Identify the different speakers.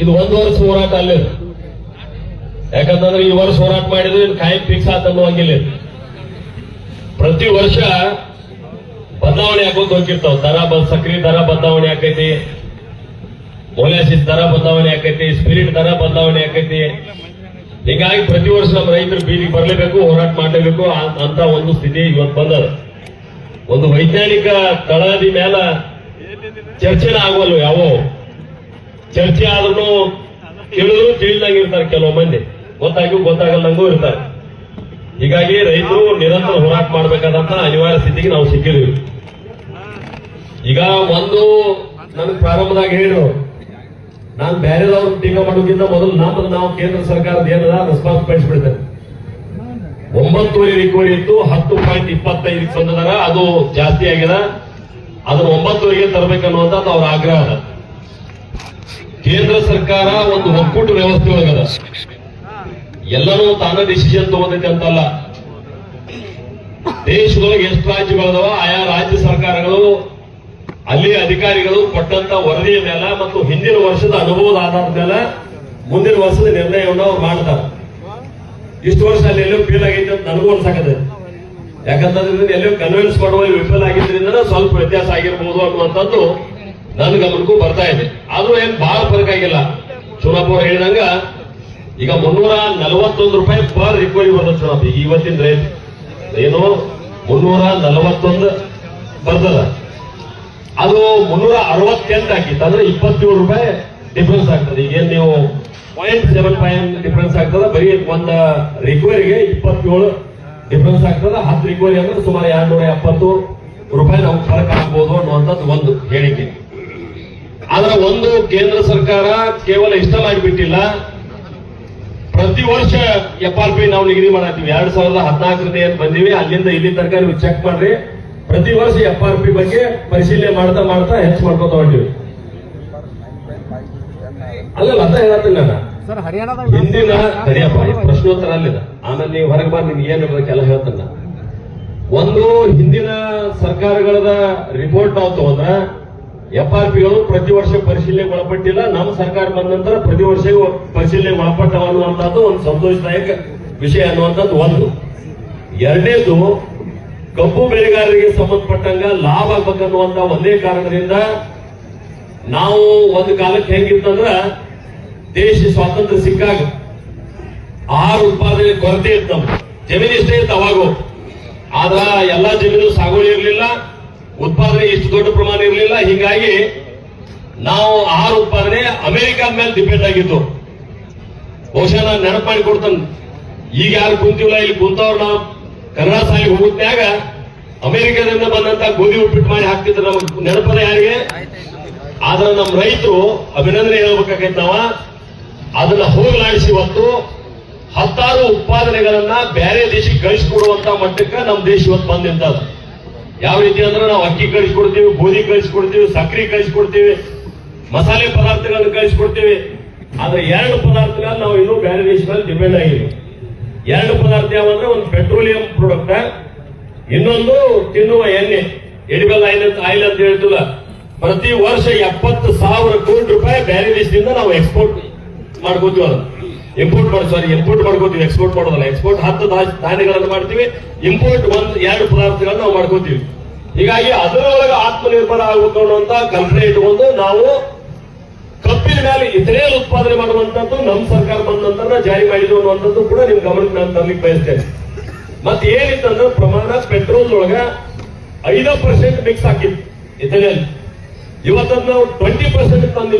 Speaker 1: ಇದು ಒಂದು ವರ್ಷ ಹೋರಾಟ ಅಲ್ಲಿ. ಯಾಕಂತಂದ್ರೆ ಈ ವರ್ಷ ಹೋರಾಟ ಮಾಡಿದ್ರೆ ಇದು ಕಾಯಂ ಫಿಕ್ಸ್ ಆತನ್ನುವಂಗಿಲ್ಲ ಹಂಗಿಲ್ಲ ಪ್ರತಿ ವರ್ಷ ಬದಲಾವಣೆ ಆಗೋದು ಹೋಗಿರ್ತಾವ. ದರ ಸಕ್ರಿ ದರ ಬದಲಾವಣೆ ಆಕೈತಿ. ಮೊಲಾಸಿಸ್ ದರ ಬದಲಾವಣೆ ಆಕೈತಿ. ಸ್ಪಿರಿಟ್ ದರ ಬದಲಾವಣೆ ಆಕೈತಿ. ಹೀಗಾಗಿ ಪ್ರತಿ ವರ್ಷ ನಮ್ಮ ರೈತರು ಬೀದಿಗೆ ಬರಲೇಬೇಕು, ಹೋರಾಟ ಮಾಡಲೇಬೇಕು. ಅಂತ ಒಂದು ಸ್ಥಿತಿ ಇವತ್ತು ಬಂದದ. ಒಂದು ವೈಜ್ಞಾನಿಕ ತಳಹದಿ ಮೇಲ ಚರ್ಚೆನ ಆಗೋಲ್ವು ಯಾವೋ. ಚರ್ಚೆ ಆದ್ರೂ ತಿಳಿದ್ರು ತಿಳಿದಂಗೆ ಇರ್ತಾರೆ ಕೆಲವು ಮಂದಿ. ಗೊತ್ತಾಗಿ ಗೊತ್ತಾಗಲ್ಲಂಗೂ ಇರ್ತಾರೆ. ಹೀಗಾಗಿ ರೈತರು ನಿರಂತರ ಹೋರಾಟ ಮಾಡಬೇಕಾದಂತ ಅನಿವಾರ್ಯ ಸ್ಥಿತಿಗೆ ನಾವು ಸಿಕ್ಕಿದ್ವಿ ಈಗ ಒಂದು ನನಗೆ ಪ್ರಾರಂಭದಾಗ ಹೇಳಿದ್ರು, ನಾನು ಬೇರೆದವ್ರು ಟೀಕಾ ಮಾಡೋಕ್ಕಿಂತ ಮೊದಲು ನಮ್ಮದು ನಾವು ಕೇಂದ್ರ ಸರ್ಕಾರದ ಏನದ ರೆಸ್ಪಾನ್ಸ್ ಪಡಿಸ್ಬಿಡ್ತೇನೆ ಒಂಬತ್ತುವರೆ ರಿಕವರಿ ಇತ್ತು, ಹತ್ತು ಪಾಯಿಂಟ್ ಇಪ್ಪತ್ತೈದಕ್ಕೆ ಬಂದದಾರ ಅದು ಜಾಸ್ತಿ ಆಗಿದೆ. ಅದನ್ನ ಒಂಬತ್ತುವರೆಗೆ ತರಬೇಕನ್ನುವಂಥದ್ದು ಅವ್ರ ಆಗ್ರಹ ಅದ. ಕೇಂದ್ರ ಸರ್ಕಾರ ಒಂದು ಒಕ್ಕೂಟ ವ್ಯವಸ್ಥೆ ಒಳಗದ. ಎಲ್ಲರೂ ತಾನ ಡಿಸಿಷನ್ ತಗೋತೈತೆ ಅಂತಲ್ಲ. ದೇಶದೊಳಗೆ ಎಷ್ಟು ರಾಜ್ಯಗಳದವ ಆಯಾ ರಾಜ್ಯ ಸರ್ಕಾರಗಳು, ಅಲ್ಲಿ ಅಧಿಕಾರಿಗಳು ಕೊಟ್ಟಂತ ವರದಿಯ ಮೇಲೆ ಮತ್ತು ಹಿಂದಿನ ವರ್ಷದ ಅನುಭವದ ಆಧಾರದ ಮೇಲೆ ಮುಂದಿನ ವರ್ಷದ ನಿರ್ಣಯವನ್ನು ಅವ್ರು ಮಾಡ್ತಾರೆ. ಇಷ್ಟು ವರ್ಷ ಅಲ್ಲಿ ಎಲ್ಲೋ ಫೀಲ್ ಆಗೈತೆ ಅಂತ ನನಗೂ ಅನ್ಸಕತ್ತೆ. ಯಾಕಂತಂದ್ರೆ ಎಲ್ಲೋ ಕನ್ವಿನ್ಸ್ ಮಾಡುವಲ್ಲಿ ವಿಫಲ ಆಗಿದ್ರಿಂದ ಸ್ವಲ್ಪ ವ್ಯತ್ಯಾಸ ಆಗಿರ್ಬೋದು ಅನ್ನುವಂಥದ್ದು ನನ್ನ ಗಮನಕ್ಕೂ ಬರ್ತಾ ಇದೆ. ಆದ್ರೂ ಏನ್ ಬಹಳ ಫರಕ್ ಆಗಿಲ್ಲ. ಚುನಾಪ್ ಅವ್ರು ಹೇಳಿದಂಗ ಈಗ ಮುನ್ನೂರ ನಲವತ್ತೊಂದು ರೂಪಾಯಿ ಪರ್ ರಿಕ್ವರಿ ಬರ್ತದೆ ಚುನಾಪ್. ಈಗ ಇವತ್ತಿನ ರೇಟ್ ಏನು? ಮುನ್ನೂರ ನಲವತ್ತೊಂದು ಬರ್ತದ. ಅದು ಮುನ್ನೂರ ಅರವತ್ತೆಂಟು ಹಾಕಿತ್ತು ಅಂದ್ರೆ ಇಪ್ಪತ್ತೇಳು ರೂಪಾಯಿ ಡಿಫ್ರೆನ್ಸ್ ಆಗ್ತದೆ. ಈಗೇನು ನೀವು ಪಾಯಿಂಟ್ ಸೆವೆನ್ ಪಾಯಿಂಟ್ ಡಿಫ್ರೆನ್ಸ್ ಆಗ್ತದೆ? ಬರೀ ಒಂದು ರಿಕ್ವರಿಗೆ ಇಪ್ಪತ್ತೇಳು ಡಿಫ್ರೆನ್ಸ್ ಆಗ್ತದೆ. ಹತ್ತು ರಿಕ್ವರಿ ಅಂದ್ರೆ ಸುಮಾರು ಎರಡ್ನೂರ ಎಪ್ಪತ್ತು ರೂಪಾಯಿ ನಾವು ಫರಕ್ ಆಗ್ಬೋದು ಅನ್ನುವಂಥದ್ದು ಒಂದು ಹೇಳಿಕೆ. ಆದ್ರೆ ಒಂದು ಕೇಂದ್ರ ಸರ್ಕಾರ ಕೇವಲ ಇಷ್ಟ ಮಾಡಿಬಿಟ್ಟಿಲ್ಲ ಪ್ರತಿ ವರ್ಷ ಎಫ್ ಆರ್ ಪಿ ನಾವು ನಿಗದಿ ಮಾಡತ್ತೀವಿ. ಎರಡ್ ಸಾವಿರದ ಹದಿನಾಲ್ಕರಿಂದ ಏನ್ ಬಂದಿವಿ ಅಲ್ಲಿಂದ ಇಲ್ಲಿ ತನಕ ನೀವು ಚೆಕ್ ಮಾಡ್ರಿ. ಪ್ರತಿ ವರ್ಷ ಎಫ್ ಆರ್ ಪಿ ಬಗ್ಗೆ ಪರಿಶೀಲನೆ ಮಾಡ್ತಾ ಮಾಡ್ತಾ ಹೆಚ್ಚು ಮಾಡ್ಕೊತ ಹೊಂಟಿವಿ. ಅಲ್ಲಲ್ಲ
Speaker 2: ಅಂತ ಹೇಳತ್ತಿಲ್ಲ
Speaker 1: ಹಿಂದಿನ ಸರಿಯಪ್ಪ ಪ್ರಶ್ನೋತ್ತರ ಅಲ್ಲಿದೆ. ಆಮೇಲೆ ನೀವು ಹೊರಗೆ ಬಂದು ನಿಮ್ಗೆ ಏನ್ ಇರ್ಬೇಕೆಲ್ಲ ಹೇಳ್ತಾನ ಒಂದು ಹಿಂದಿನ ಸರ್ಕಾರಗಳದ ರಿಪೋರ್ಟ್ ನಾವು ತಗೊಂಡ್ರ ಎಫ್ ಆರ್ ಪಿಗಳು ಪ್ರತಿ ವರ್ಷ ಪರಿಶೀಲನೆಗೆ ಒಳಪಟ್ಟಿಲ್ಲ. ನಮ್ಮ ಸರ್ಕಾರ ಬಂದ ನಂತರ ಪ್ರತಿ ವರ್ಷ ಪರಿಶೀಲನೆ ಒಳಪಟ್ಟವ ಅನ್ನುವಂಥದ್ದು ಒಂದು ಸಂತೋಷದಾಯಕ ವಿಷಯ ಅನ್ನುವಂಥದ್ದು ಒಂದು. ಎರಡನೇದು, ಕಬ್ಬು ಬೆಳೆಗಾರರಿಗೆ ಸಂಬಂಧಪಟ್ಟಂಗ ಲಾಭ ಆಗ್ಬೇಕನ್ನುವಂತ ಒಂದೇ ಕಾರಣದಿಂದ ನಾವು ಒಂದು ಕಾಲಕ್ಕೆ ಹೆಂಗಿತ್ತಂದ್ರ ದೇಶ ಸ್ವಾತಂತ್ರ್ಯ ಸಿಕ್ಕಾಗ ಆಹಾರ ಉತ್ಪಾದನೆ ಕೊರತೆ ಇತ್ತು ಜಮೀನಿಷ್ಟೇ ಇತ್ತು ಅವಾಗ. ಆದ್ರ ಎಲ್ಲಾ ಜಮೀನು ಸಾಗುವಳಿ ಇರಲಿಲ್ಲ. ಉತ್ಪಾದನೆ ಇಷ್ಟು ದೊಡ್ಡ ಪ್ರಮಾಣ ಇರಲಿಲ್ಲ, ಹೀಗಾಗಿ ನಾವು ಆಹಾರ ಉತ್ಪಾದನೆ ಅಮೆರಿಕ ಮೇಲೆ ಡಿಪೆಂಡ್ ಆಗಿತ್ತು. ಬಹುಶಃ ನಾನು ನೆನಪು ಮಾಡಿ ಕೊಡ್ತಾನೆ ಈಗ ಯಾರು ಕುಂತಿಲ್ಲ, ಇಲ್ಲಿ ಕುಂತವ್ರು ನಾವು. ಕನ್ನಡ ಸಾಲಿ ಹೋಗುತ್ತಾಗ ಅಮೆರಿಕದಿಂದ ಬಂದಂತ ಗೋಧಿ ಉಪ್ಪಿಟ್ಟು ಮಾಡಿ ಹಾಕ್ತಿದ್ರು ನಮಗೆ. ನೆನಪದ ಯಾರಿಗೆ? ಆದ್ರೆ ನಮ್ಮ ರೈತರು ಅಭಿನಂದನೆ ಹೇಳ್ಬೇಕಾಗೈತೆ ನಾವ. ಅದನ್ನ ಹೋಗಲಾಡಿಸಿ ಇವತ್ತು ಹತ್ತಾರು ಉತ್ಪಾದನೆಗಳನ್ನ ಬೇರೆ ದೇಶಕ್ಕೆ ಕಳಿಸಿಕೊಡುವಂತ ಮಟ್ಟಕ್ಕೆ ನಮ್ಮ ದೇಶ ಇವತ್ತು ಬಂದ್ ಯಾವ ರೀತಿ ಅಂದ್ರೆ ನಾವು ಅಕ್ಕಿ ಕಳಿಸ್ಕೊಡ್ತೀವಿ ಗೋಧಿ ಕಳಿಸ್ಕೊಡ್ತೀವಿ ಸಕ್ಕರೆ ಕಳಿಸ್ಕೊಡ್ತೀವಿ, ಮಸಾಲೆ ಪದಾರ್ಥಗಳನ್ನು ಕಳಿಸ್ಕೊಡ್ತೀವಿ. ಆದ್ರೆ ಎರಡು ಪದಾರ್ಥಗಳನ್ನ ನಾವು ಇನ್ನೂ ಬೇರೆ ದೇಶಗಳಲ್ಲಿ ಡಿಪೆಂಡ್ ಆಗಿಲ್ಲ. ಎರಡು ಪದಾರ್ಥ ಯಾವಂದ್ರೆ ಒಂದು ಪೆಟ್ರೋಲಿಯಂ ಪ್ರಾಡಕ್ಟ್ ಇನ್ನೊಂದು ತಿನ್ನುವ ಎಣ್ಣೆ. ಎಡಿಬಲ್ ಆಯಿಲ್ ಅಂತ ಆಯಿಲ್ ಅಂತ ಹೇಳ್ತಿಲ್ಲ, ಪ್ರತಿ ವರ್ಷ ಎಪ್ಪತ್ತು ಸಾವಿರ ಕೋಟಿ ರೂಪಾಯಿ ಬೇರೆ ದೇಶದಿಂದ ನಾವು ಎಕ್ಸ್ಪೋರ್ಟ್ ಮಾಡ್ಕೋತೀವಿ ಅದನ್ನ. ಇಂಪೋರ್ಟ್ ಮಾಡಿ ಸಾರಿ ಇಂಪೋರ್ಟ್ ಮಾಡ್ಕೋತೀವಿ ಎಕ್ಸ್ಪೋರ್ಟ್ ಮಾಡೋದಲ್ಲ. ಎಕ್ಸ್ಪೋರ್ಟ್ ಹತ್ತು ಧಾನ್ಯಗಳನ್ನು ಮಾಡ್ತೀವಿ. ಇಂಪೋರ್ಟ್ ಒಂದು, ಎರಡು ಪದಾರ್ಥಗಳನ್ನ ನಾವು ಮಾಡ್ಕೋತೀವಿ. ಹೀಗಾಗಿ ಅದರೊಳಗೆ ಆತ್ಮನಿರ್ಭರ ಆಗಬೇಕು ಅನ್ನುವಂತ ಕಲ್ಪನೆ ಇಟ್ಕೊಂಡು ನಾವು ಕಬ್ಬಿನ ಮೇಲೆ ಇತರೆ ಉತ್ಪಾದನೆ ಮಾಡುವಂತದ್ದು ನಮ್ಮ ಸರ್ಕಾರ ಬಂದ ನಂತರ ಜಾರಿ ಮಾಡಿದ್ರು ಅನ್ನುವಂಥದ್ದು ಕೂಡ ನಿಮ್ ಗಮನಕ್ಕೆ ನಾನು ತರ್ಲಿಕ್ಕೆ ಬಯಸ್ತೇನೆ. ಮತ್ತೆ ಏನಿತ್ತಂದ್ರೆ ಪ್ರಮಾಣ ಪೆಟ್ರೋಲ್ ಒಳಗ ಐದು ಪರ್ಸೆಂಟ್ ಮಿಕ್ಸ್ ಹಾಕಿತ್ತು ಇತರೆ ಇವತ್ತನ್ನು ನಾವು ಟ್ವೆಂಟಿ ಪರ್ಸೆಂಟ್ ತಂದು